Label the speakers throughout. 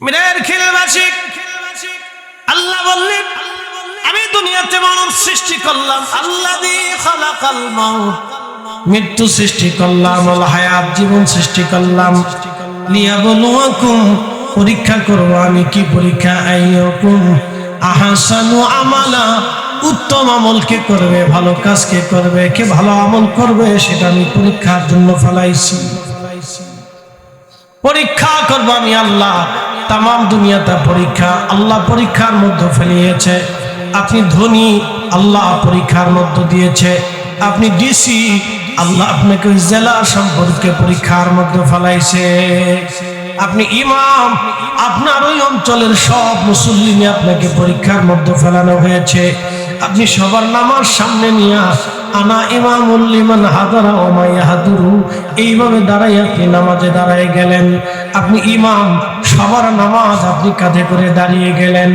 Speaker 1: মিনের খিলবাসী আল্লাহ বললেন, আমি দুনিয়াতে মানব সৃষ্টি করলাম। আল্লাহ খালাকাল মাউত। মৃত্যু সৃষ্টি করলাম হায়াত জীবন সৃষ্টি করলাম। লিয়াবলুয়াকুম, পরীক্ষা করব আমি কি পরীক্ষা? আইয়াকুম আহাসানু আমালা। উত্তম আমল কে করবে? ভালো কাজ কে করবে? কে ভালো আমল করবে? সেটা আমি পরীক্ষার জন্য ফেলাইছি। পরীক্ষা করব আমি আল্লাহ। তাম দুনিয়াটা পরীক্ষা আল্লাহ পরীক্ষার মধ্যে ফেলিয়েছে। আপনি ধনী, আল্লাহ পরীক্ষার মধ্য দিয়েছে। আপনি ডিসি, আল্লাহ আপনাকে জেলা সম্পর্কে পরীক্ষার মধ্যে ফেলাইছে। আপনি ইমাম, আপনার ওই অঞ্চলের সব মুসল্লিনে আপনাকে পরীক্ষার মধ্যে ফেলানো হয়েছে। আপনি সবার নামার সামনে নিয়ে আনা ইমামুল্লিমান হাদারা ওমাইয়া হাদুরু এইভাবে দাঁড়াই আপনি নামাজে দাঁড়ায় গেলেন। আপনি ইমাম, সবার নামাজ আপনি কাঁধে করে দাঁড়িয়ে গেলেন।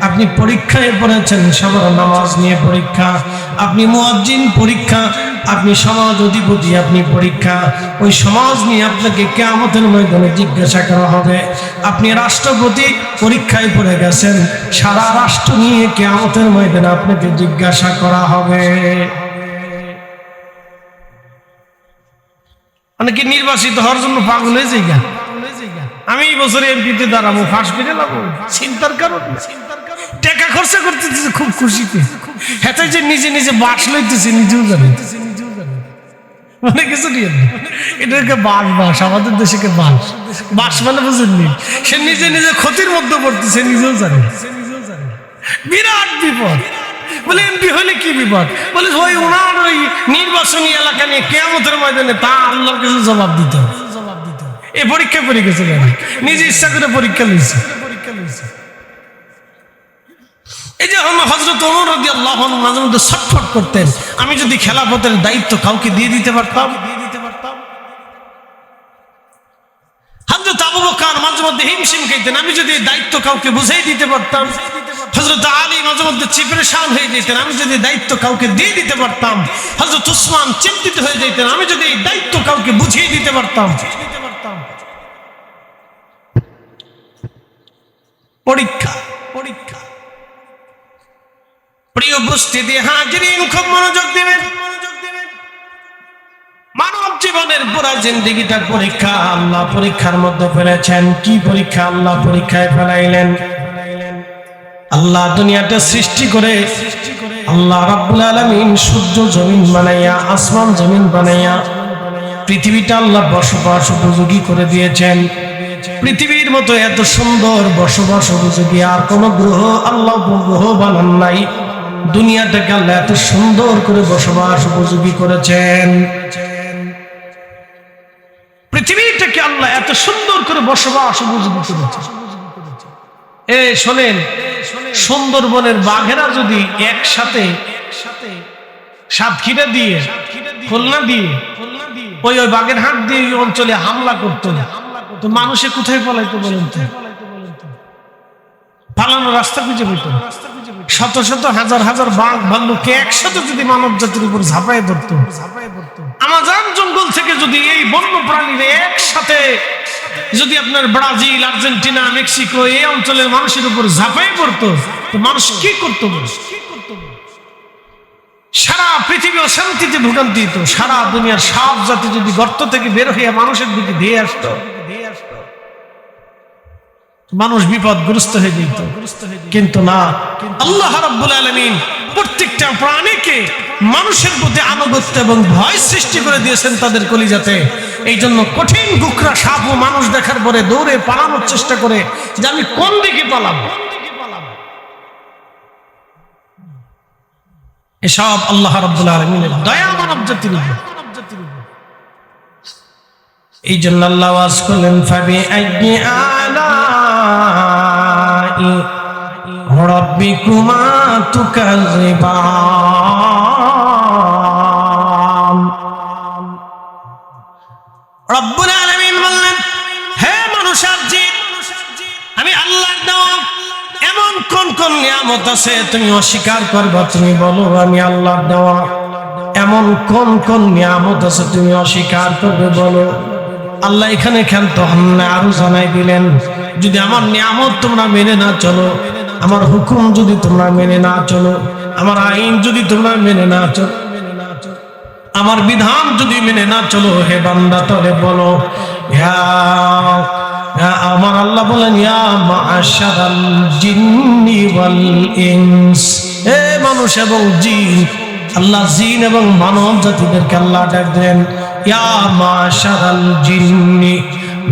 Speaker 1: আপনি পরীক্ষায় পড়েছেন, সবার নামাজ নিয়ে পরীক্ষা। আপনি মুয়াজ্জিন পরীক্ষা, আপনি সমাজ অধিপতি, আপনি পরীক্ষা। ওই সমাজ নিয়ে আপনাকে কেয়ামতের ময়দানে জিজ্ঞাসা করা হবে। আপনি রাষ্ট্রপতি পরীক্ষায় পড়ে গেছেন, সারা রাষ্ট্র নিয়ে কেয়ামতের ময়দানে আপনাকে জিজ্ঞাসা করা হবে। অনেকে নির্বাচিত হওয়ার জন্য পাগল হয়ে গা। আমি এই বছরে এমপিতে দাঁড়াবো, ফাঁস করে লাবো চিন্তার কারণ টাকা খরচা করতেছে খুব খুশিতে। হেতে যে নিজে নিজে বাস লইতেছে, নিজেও জানে বাস মানে সে নিজে ক্ষতির মধ্যে পড়তেছে বিরাট বিপদ। বলে এমপি হলে কি বিপদ? বলে ওই ওই নির্বাচনী এলাকা নিয়ে কেমতের ময়দানে তা আল্লাহর জবাব দিতে হবে। এ পরীক্ষা করে গেছে নিজে ইচ্ছা করে পরীক্ষা লইছে। এই হজরত মাঝে মধ্যে ছটফট করতেন। আমি যদি খেলাফতের দায়িত্ব কাউকে দিয়ে দিতে পারতাম? মাঝে মধ্যে হিমশিম আমি যদি দায়িত্ব কাউকে বুঝাই দিতে পারতাম মাঝে আমি যদি দায়িত্ব কাউকে দিয়ে দিতে পারতাম চিন্তিত হয়ে আমি যদি দায়িত্ব কাউকে বুঝিয়ে দিতে পারতাম পরীক্ষা পরীক্ষা। প্রিয় উপস্থিতি হাজিরিন খুব মনোযোগ দেবেন। মানব জীবনের পুরা জিন্দিগিটা পরীক্ষা, আল্লাহ পরীক্ষার মধ্যে ফেলেছেন। কি পরীক্ষা আল্লাহ পরীক্ষায় ফেলাইলেন? আল্লাহ দুনিয়াটা সৃষ্টি করে, আল্লাহ রাব্বুল আলামিন সূর্য জমিন বানাইয়া, আসমান জমিন বানাইয়া, পৃথিবীটা আল্লাহ বসবাস উপযোগী করে দিয়েছেন। পৃথিবীর মতো এত সুন্দর বসবাস উপযোগী আর কোন গ্রহ আল্লাহ গ্রহ বানান নাই, দুনিয়াটাকে আল্লাহ এত সুন্দর করে বসবাস উপযোগী করেছেন। পৃথিবীটাকে আল্লাহ এত সুন্দর করে বসবাস উপযোগী করেছেন। এ, শোনেন, সুন্দরবনের বাঘেরা যদি একসাথে সাতক্ষীরা দিয়ে, খুলনা দিয়ে, ওই ওই বাঘের হাট দিয়ে এই অঞ্চলে হামলা করতো তো মানুষে কোথায় পলাইতো বলেন তো? পালানোর রাস্তা খুঁজে পেত। শত শত হাজার হাজার বাঘ ভাল্লুকে একসাথে যদি মানব জাতির উপর ঝাঁপাই ধরতো। আমাজন জঙ্গল থেকে যদি এই বন্য প্রাণীরা একসাথে যদি আপনার ব্রাজিল, আর্জেন্টিনা, মেক্সিকো এই অঞ্চলের মানুষের উপর ঝাঁপাই পড়তো, তো মানুষ কি করতো সারা পৃথিবী অশান্তিতে ভোগান্তি সারা দুনিয়ার সব জাতি যদি গর্ত থেকে বের হইয়া মানুষের দিকে ধেয়ে আসতো। মানুষ বিপদগ্রস্ত হয়ে যেত। কিন্তু না, আল্লাহ রাব্বুল আলামিন প্রত্যেকটা প্রাণীকে মানুষের প্রতি আনুগত্য এবং ভয় সৃষ্টি করে দিয়েছেন তাদের কলিজাতে। এই জন্য কঠিন গুকরা সাপ ও মানুষ দেখার পরে দৌড়ে পালানোর চেষ্টা করে যে আমি কোন দিকে পালাবো। এসব আল্লাহ রাব্বুল আলামিনের দয়া মানব জাতির উপর। এই জন্য আল্লাহ ওয়াজ করলেন ফাবি আইয়ি আমি আল্লাহর দেওয়া এমন কোন কোন নিয়ামত আছে তুমি অস্বীকার করবা? তুমি বলো, আমি আল্লাহর দেওয়া। এমন কোন কোন নিয়ামত আছে তুমি অস্বীকার করবে? বলো। আল্লাহ এখানে ক্ষান্ত হন আরও জানাই দিলেন যদি আমার নিয়ামত তোমরা মেনে না চলো, আমার হুকুম যদি তোমরা মেনে না চলো, আমার আইন যদি তোমরা মেনে না চলো, আমার বিধান যদি মেনে না চলো, হে বান্দা তলে বলো আমার আল্লাহ বলেন মানুষ এবং জিন, আল্লাহ জিন এবং মানব জাতিদেরকে আল্লাহ ডাক দেন ইয়া মাশারাল জিন্নি।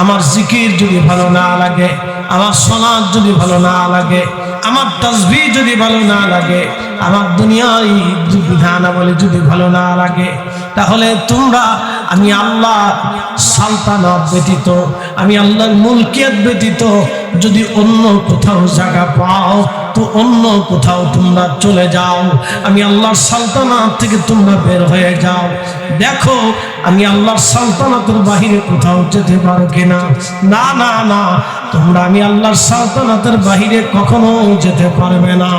Speaker 1: আমার জিকির যদি ভালো না লাগে, আমার সোনার যদি ভালো না লাগে, আমার তসবি যদি ভালো না লাগে, আমার দুনিয়ায় বিধানাবলী যদি ভালো না লাগে তাহলে তোমরা, আমি আল্লাহ সালতানত ব্যতীত, আমি আল্লাহর মুলকিয়াত ব্যতীত, যদি অন্য কোথাও জায়গা পাও, তো অন্য কোথাও তোমরা চলে যাও। আমি আল্লাহর সালতানাত থেকে তোমরা বের হয়ে যাও। দেখো, আমি আল্লাহর সালতানাতের বাহিরে কোথাও যেতে পারো কিনা? না না না, তোমরা আমি আল্লাহর সালতানাতের বাহিরে কখনো যেতে পারবে না।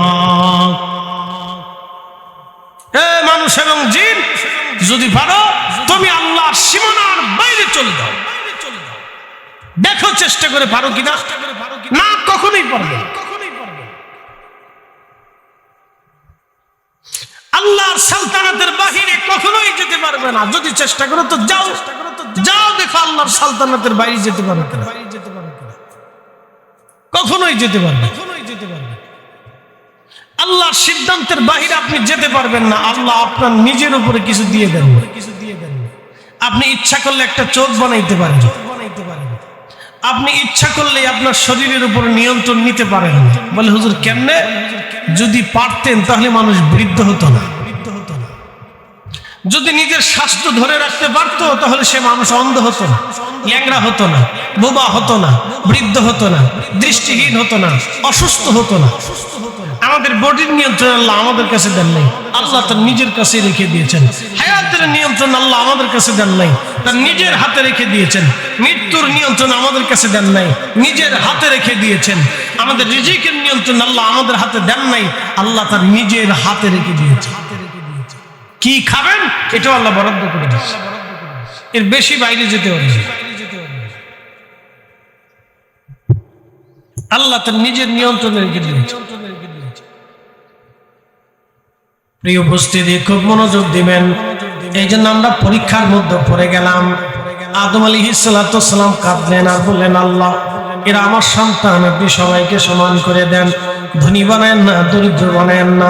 Speaker 1: মানুষ এবং জিন, যদি পারো, তুমি আল্লাহর সীমানার বাইরে চলে যাও। দেখো চেষ্টা করে পারো কিনা। না, কখনোই পারবে আল্লাহর সালতানাতের বাহিরে কখনোই যেতে পারবে না। যদি চেষ্টা করো তো যাও। যাও, দেখো আল্লাহর সালতানাতের বাইরে যেতে পারো কিনা। কখনোই যেতে পারবে কখনোই যেতে পারবে আল্লাহর সিদ্ধান্তের বাহিরে আপনি যেতে পারবেন না। আল্লাহ আপনার নিজের উপরে কিছু দিয়ে দেন কিছু দিয়ে দেন আপনি ইচ্ছা করলে একটা চোখ বানাইতে পারেন। বানাইতে পারেন আপনি ইচ্ছা করলে আপনার শরীরের উপর নিয়ন্ত্রণ নিতে পারেন বলে, হুজুর, কেমনে? যদি পারতেন তাহলে মানুষ বৃদ্ধ হতো না। বৃদ্ধ হতো না যদি নিজের স্বাস্থ্য ধরে রাখতে পারতো, তাহলে সে মানুষ অন্ধ হতো না ল্যাংরা হতো না, বোবা হতো না, বৃদ্ধ হতো না, দৃষ্টিহীন হতো না, অসুস্থ হতো না। আমাদের বডির নিয়ন্ত্রণ আল্লাহ আমাদের কাছে দেন নাই। আল্লাহ তার নিজের কাছে রেখে দিয়েছেন। হায়াতের নিয়ন্ত্রণ আল্লাহ আমাদের কাছে দেন নাই। তার নিজের হাতে রেখে দিয়েছেন। মৃত্যুর নিয়ন্ত্রণ আমাদের কাছে দেন নাই। নিজের হাতে রেখে দিয়েছেন। আমাদের রিজিকের নিয়ন্ত্রণ আল্লাহ আমাদের হাতে দেন নাই। আল্লাহ তার নিজের হাতে রেখে দিয়েছেন। কি খাবেন? এটাও আল্লাহ বরাদ্দ করে দিয়েছে। এর বেশি বাইরে যেতে হবে আল্লাহ তার নিজের নিয়ন্ত্রণে রেখে প্রিয় উপস্থিতি, খুব মনোযোগ দিবেন। এই জন্য আমরা পরীক্ষার মধ্যে পড়ে গেলাম। আদম আলী হিসালাম কাঁদলেন আর বললেন, আল্লাহ, এরা আমার সন্তান, আপনি সবাইকে সমান করে দেন। ধনী বানায়েন না, দরিদ্র বানায়েন না।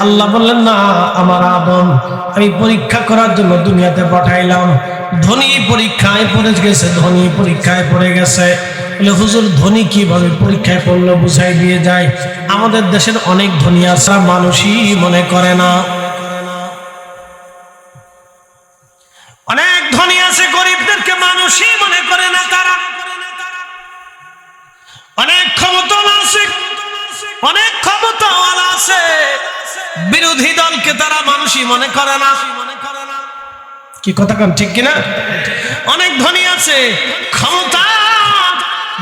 Speaker 1: আল্লাহ বললেন, না, আমার আদম, আমি পরীক্ষা করার জন্য দুনিয়াতে পাঠাইলাম। ধনী পরীক্ষায় পড়ে গেছে, ধনী পরীক্ষায় পড়ে গেছে। বলে, হুজুর, ধনী কীভাবে পরীক্ষায় পড়ল বুঝাই দিয়ে যায়। আমাদের দেশের অনেক ধনী আসা মানুষই মনে করে না। অনেক ধনী আছে, গরিবদেরকে মানুষই মনে করে না তারা। অনেক ক্ষমতা আছে, অনেক ক্ষমতাওয়ালা আছে। বিরোধী দলকে তারা মানুষই মনে করে না। কি কথা ঠিক কিনা? অনেক ধনী আছে ক্ষমতা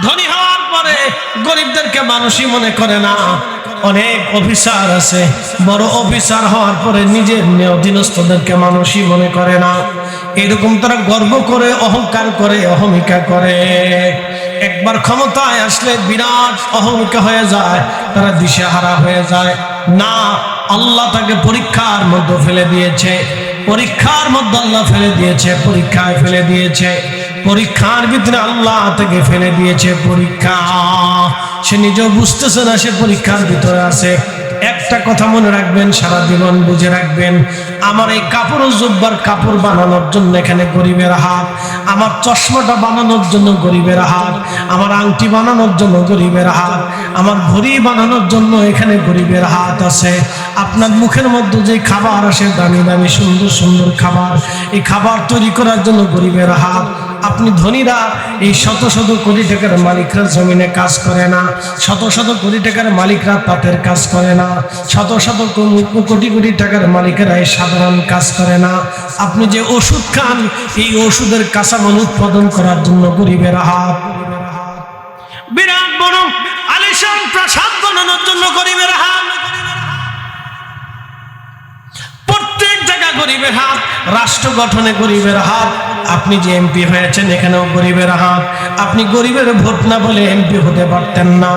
Speaker 1: ধনী হওয়ার পরে গরিবদেরকে মানুষই মনে করে না। অনেক অফিসার আছে, বড় অফিসার হওয়ার পরে নিজের অধীনস্থদেরকে মানুষই মনে করে না। এরকম তারা গর্ব করে, অহংকার করে, অহমিকা করে। একবার ক্ষমতায় আসলে বিরাট অহমিকা হয়ে যায়, তারা দিশেহারা হয়ে যায়। না, আল্লাহ তাকে পরীক্ষার মধ্যে ফেলে দিয়েছে। পরীক্ষার মধ্যে আল্লাহ ফেলে দিয়েছে, পরীক্ষায় ফেলে দিয়েছে। পরীক্ষার ভিতরে আল্লাহ থেকে ফেলে দিয়েছে পরীক্ষা। সে নিজেও বুঝতেছে না সে পরীক্ষার ভিতরে আছে। একটা কথা মনে রাখবেন, সারা জীবন বুঝে রাখবেন। আমার এই কাপড় জুব্বার কাপড় বানানোর জন্য এখানে গরিবের হাত। আমার চশমাটা বানানোর জন্য গরিবের হাত। আমার আংটি বানানোর জন্য গরিবের হাত। আমার ঘড়ি বানানোর জন্য এখানে গরিবের হাত আছে। আপনার মুখের মধ্যে যে খাবার আসে, দামি দামি সুন্দর সুন্দর খাবার, এই খাবার তৈরি করার জন্য গরিবের হাত। আপনি ধনীরা এই শত শত কোটি টাকার মালিকরা জমিনে কাজ করে না। শত শত কোটি টাকার মালিকরা তাঁতের কাজ করে না। শত শত কোটি কোটি টাকার মালিকেরা এই সাধারণ কাজ করে না। আপনি যে ওষুধ খান, এই ওষুধের কাঁচামাল উৎপাদন করার জন্য গরিবের হাত। বিরাট বড় আলিশান প্রাসাদ বানানোর জন্য গরিবের হাত। গরিবের হাত, রাষ্ট্র গঠনে গরিবের হাত। আপনি যে এমপি হয়েছেন, এখানেও গরিবের হাত। আপনি গরিবের ভোট না বলে এমপি হতে পারতেন না।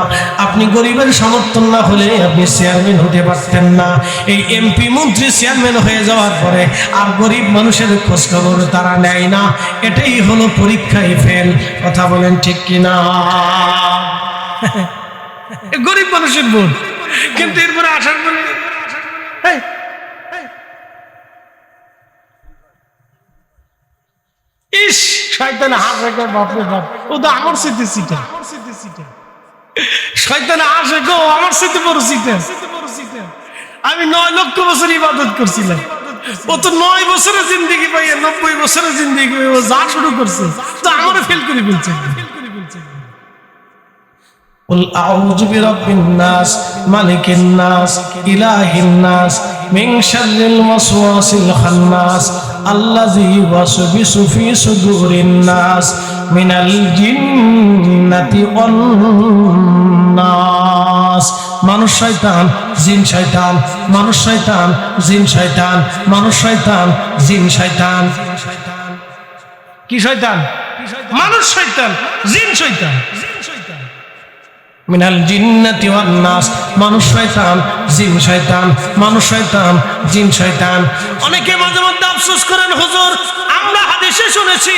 Speaker 1: আপনি গরিবের সমর্থন না হলে আপনি চেয়ারম্যান হতে পারতেন না। এই এমপি মন্ত্রী চেয়ারম্যান হয়ে যাওয়ার পরে আর গরিব মানুষের খোঁজখবর তারা নেয় না। এটাই হলো পরীক্ষায় ফেল কথা বলেন ঠিক কিনা? গরিব মানুষের ভোট। কিন্তু এরপরে আসার পরে এই, ইস শয়তান হাত রেখে বাপরে বাপ ও তো আমার স্মৃতি সিটে শয়তান আসে গো আমার স্মৃতি বড় সিটে আমি নয় লক্ষ বছর ইবাদত করছিলাম ও তো নয় বছরের জিন্দিগি পাইয়া নব্বই বছরের জিন্দিগি পাইয়া ও যা শুরু করছে তো আমারও ফেল করে ফেলছে قل أعوذ برب الناس ملك الناس إله الناس من شر الوسواس الخناس আল্লাযী ওয়াসবিসু ফি সুদুরিন নাস মিনাল জিন্নাতি ওয়ান নাস। মানুষ শয়তান, জিন শয়তান, মানুষ শয়তান, জিন শয়তান, মানুষ শয়তান, জিন শয়তান। কি শয়তান? মানুষ শয়তান, জিন শয়তান। মিনাল জিন্নাতি ওয়ান নাস। মানুষ শয়তান, জিন শয়তান, মানুষ শয়তান, জিন শয়তান। অনেকে মাঝে মধ্যে আফসোস করেন, হুজুর, আমরা হাদিসে শুনেছি,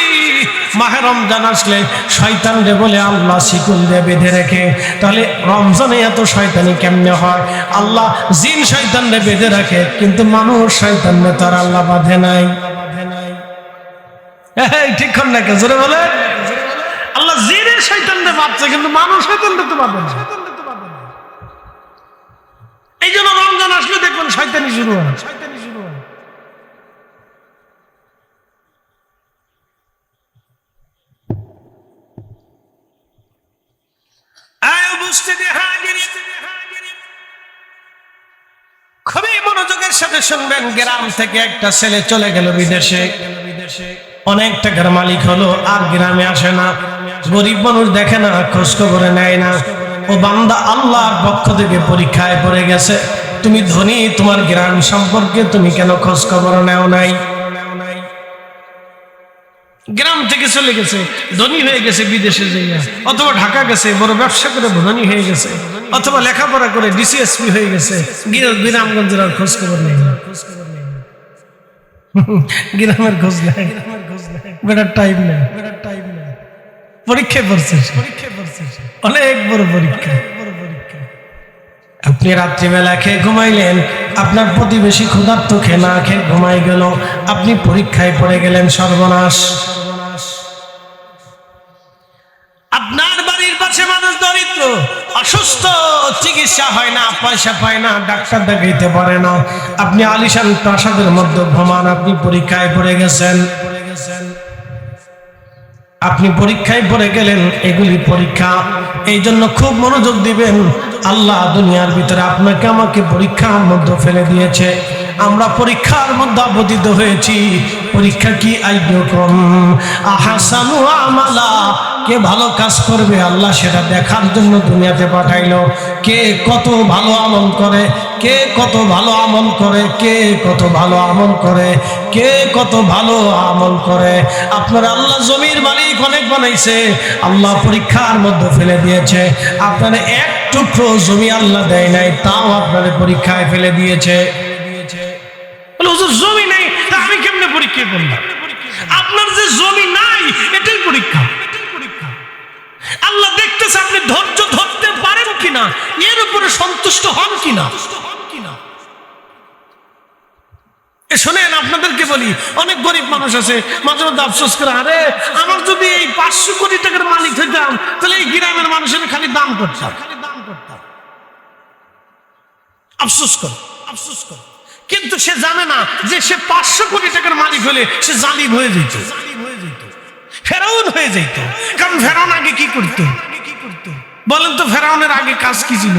Speaker 1: মাহে রমজান আসলে শয়তান রে বলে আল্লাহ শিকুল দিয়ে বেঁধে রেখে। তাহলে রমজানে এত শয়তানি কেমনে হয়? আল্লাহ জিন শয়তান রে বেঁধে রাখে, কিন্তু মানুষ শয়তান রে তার আল্লাহ বাঁধে নাই। ঠিক না কে জোরে বলে আল্লাহ শৈতানরে বাঁচছে কিন্তু মানুষ তো পাবে না। এই জন্য রমজান আসলে শুরু হয়। খুবই মনোযোগের সাথে শুনবেন, গ্রাম থেকে একটা ছেলে চলে গেল বিদেশে। অনেক টাকার মালিক হলো, আর গ্রামে আসে না। গরিব মানুষ দেখে না, খোঁজ খবরে নেয় না। ও বান্দা আল্লাহর পক্ষ থেকে পরীক্ষায় পড়ে গেছে। তুমি ধনী, তোমার গ্রাম সম্পর্কে তুমি কেন খোঁজ খবর নেও নাই? গ্রাম থেকে চলে গেছে, ধনী হয়ে গেছে বিদেশে যাইয়া। অথবা ঢাকা গেছে, বড় ব্যবসা করে ধনী হয়ে গেছে। অথবা লেখাপড়া করে ডিসিএসপি হয়ে গেছে। গ্রামগঞ্জের আর খোঁজ খবর নেই গ্রামের খোঁজ নেই বেটার টাইম নেই। বেটার টাইম নেই পরীক্ষায় পড়ছে অনেক বড় পরীক্ষা। আপনি রাত্রিবেলা খেয়ে ঘুমাইলেন, আপনার প্রতিবেশী ক্ষুধার্ত খেয়ে না খেয়ে ঘুমাই গেল। আপনি পরীক্ষায় পড়ে গেলেন সর্বনাশ। আপনার বাড়ির পাশে মানুষ দরিদ্র, অসুস্থ, চিকিৎসা হয় না, পয়সা পায় না, ডাক্তার দেখাইতে পারে না। আপনি আলিশান প্রাসাদের মধ্যে ভ্রমণ আপনি পরীক্ষায় পড়ে গেছেন। আপনি পরীক্ষায় পড়ে গেলেন, এগুলি পরীক্ষা। এই জন্য খুব মনোযোগ দিবেন। আল্লাহ দুনিয়ার ভিতরে আপনাকে আমাকে পরীক্ষার মধ্যে ফেলে দিয়েছে। আমরা পরীক্ষার মধ্যে আবদিত হয়েছি। পরীক্ষা কি আইয়কম আহাসানু আমালা, কে ভালো কাজ করবে? আল্লাহ সেটা দেখার জন্য দুনিয়াতে পাঠাইলো। কে কত ভালো আমল করে? কে কত ভালো আমল করে? কে কত ভালো আমল করে? কে কত ভালো আমল করে? আপনার আল্লাহ জমির মালিক অনেক বানাইছে। আল্লাহ পরীক্ষার মধ্যে ফেলে দিয়েছে। আপনার এক টুকরো জমি আল্লাহ দেয় নাই, তাও আপনার পরীক্ষায় ফেলে দিয়েছে। হুজুর, জমি নেই আমি কেমনে পরীক্ষা করলাম? আপনার যে জমি নাই এটাই পরীক্ষা। আল্লাহ দেখতেছে আপনি ধৈর্য ধরতে পারেন কিনা এর উপরে সন্তুষ্ট হন কিনা? শোনেন আপনাদেরকে বলি অনেক গরিব মানুষ আছে মাঝে মধ্যে আফসোস করে আরে আমার যদি এই পাঁচশো কোটি টাকার মালিক হইতাম তাহলে এই গ্রামের মানুষের খালি দাম করতাম খালি দাম করতাম। আফসোস কর আফসোস কর। কিন্তু সে জানে না যে সে পাঁচশো কোটি টাকার মালিক হলে সে জালিম হয়ে যেত। ফেরাউন হয়ে যেত। কারণ ফেরাউন আগে কি করতো? বলেন তো ফেরাউনের আগে কাজ কি ছিল?